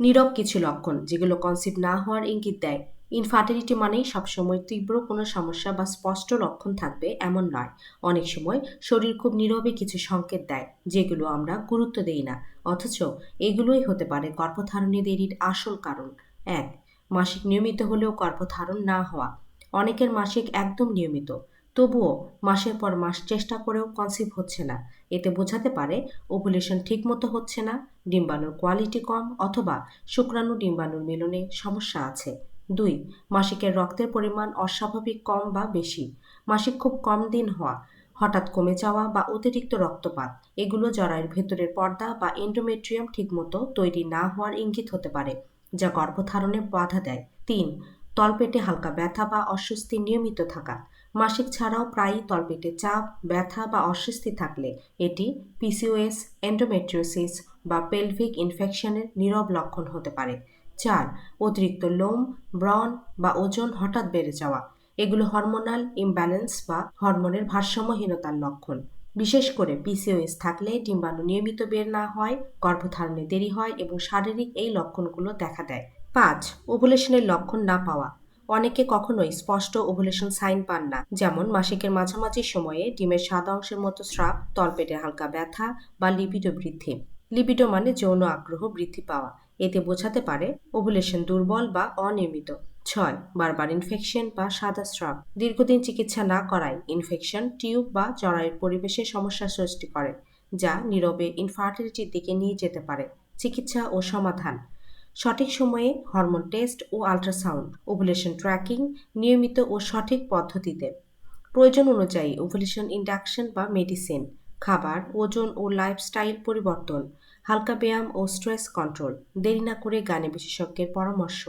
নীরব কিছু লক্ষণ, যেগুলো কনসিভ না হওয়ার ইঙ্গিত দেয়। ইনফার্টিলিটি মানেই সবসময় তীব্র কোনো সমস্যা বা স্পষ্ট লক্ষণ থাকবে এমন নয়। অনেক সময় শরীর খুব নীরবে কিছু সংকেত দেয়, যেগুলো আমরা গুরুত্ব দেই না। অথচ এগুলোই হতে পারে গর্ভধারণে দেরির আসল কারণ। এক, মাসিক নিয়মিত হলেও গর্ভধারণ না হওয়া। অনেকের মাসিক একদম নিয়মিত। তবুও মাসের পর মাস চেষ্টা করেও কনসিভ হচ্ছে না। এতে বোঝাতে পারে ওভুলেশন ঠিকমতো হচ্ছে না, ডিম্বাণুর কোয়ালিটি কম অথবা শুক্রাণু ডিম্বাণুর মিলনে সমস্যা আছে। দুই, মাসিকের রক্তের পরিমাণ অস্বাভাবিক কম বা বেশি। মাসিক খুব কম দিন হওয়া, হঠাৎ কমে যাওয়া বা অতিরিক্ত রক্তপাত। এগুলো জরায়ুর ভেতরের পর্দা বা এন্ডোমেট্রিয়াম ঠিকমতো তৈরি না হওয়ার ইঙ্গিত হতে পারে, যা গর্ভধারণে বাধা দেয়। তিন, তলপেটে হালকা ব্যথা বা অস্বস্তি নিয়মিত থাকা। মাসিক ছাড়াও প্রায়ই তলপেটে চাপ, ব্যথা বা অস্বস্তি থাকলে এটি পিসিওএস এন্ডোমেট্রিওসিস বা পেলভিক ইনফেকশনের নীরব লক্ষণ হতে পারে। চার, অতিরিক্ত লোম, ব্রণ বা ওজন হঠাৎ বেড়ে যাওয়া। এগুলো হরমোনাল ইমব্যালেন্স বা হরমোনের ভারসাম্যহীনতার লক্ষণ। বিশেষ করে পিসিওএস থাকলে ডিম্বাণু নিয়মিত বের না হয়, গর্ভধারণে দেরি হয় এবং শারীরিক এই লক্ষণগুলো দেখা দেয়। পাঁচ ওভুলেশনের লক্ষণ না পাওয়া। অনেকে কখনোই স্পষ্ট ওভুলেশন সাইন পান না, যেমন মাসিকের মাঝামাঝি সময়ে ডিমের সাদা অংশের মতো স্রাব তলপেটে হালকা ব্যথা বা লিপিডো বৃদ্ধি। লিপিডো মানে যৌন আগ্রহ বৃদ্ধি পাওয়া। এতে বোঝাতে পারে ওভুলেশন দুর্বল বা অনিয়মিত। ছয়, বারবার ইনফেকশন বা সাদা স্রাব। দীর্ঘদিন চিকিৎসা না করায় ইনফেকশন টিউব বা জরায়ুর পরিবেশে সমস্যা সৃষ্টি করে, যা নীরবে ইনফার্টিলিটির দিকে নিয়ে যেতে পারে। চিকিৎসা ও সমাধান। সঠিক সময়ে হরমোন টেস্ট ও আল্ট্রাসাউন্ড, ওভুলেশন ট্র্যাকিং নিয়মিত ও সঠিক পদ্ধতিতে। প্রয়োজন অনুযায়ী ওভুলেশন ইন্ডাকশন বা মেডিসিন, খাবার, ওজন ও লাইফস্টাইল পরিবর্তন, হালকা ব্যায়াম ও স্ট্রেস কন্ট্রোল, দেরি না করে গানে বিশেষজ্ঞের পরামর্শ।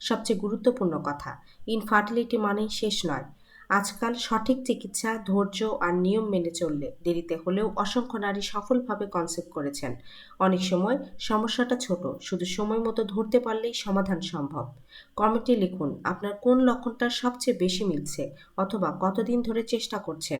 সবচেয়ে গুরুত্বপূর্ণ কথা, ইনফার্টিলিটি মানেই শেষ নয়। আজকাল সঠিক চিকিৎসা, ধৈর্য আর নিয়ম মেনে চললে দেরিতে হলেও অসংখ্য নারী সফলভাবে কনসেপ্ট করেছেন। অনেক সময় সমস্যাটা ছোট, শুধু সময় মতো ধরতে পারলেই সমাধান সম্ভব। কমেন্টে লিখুন, আপনার কোন লক্ষণটা সবচেয়ে বেশি মিলছে অথবা কতদিন ধরে চেষ্টা করছেন?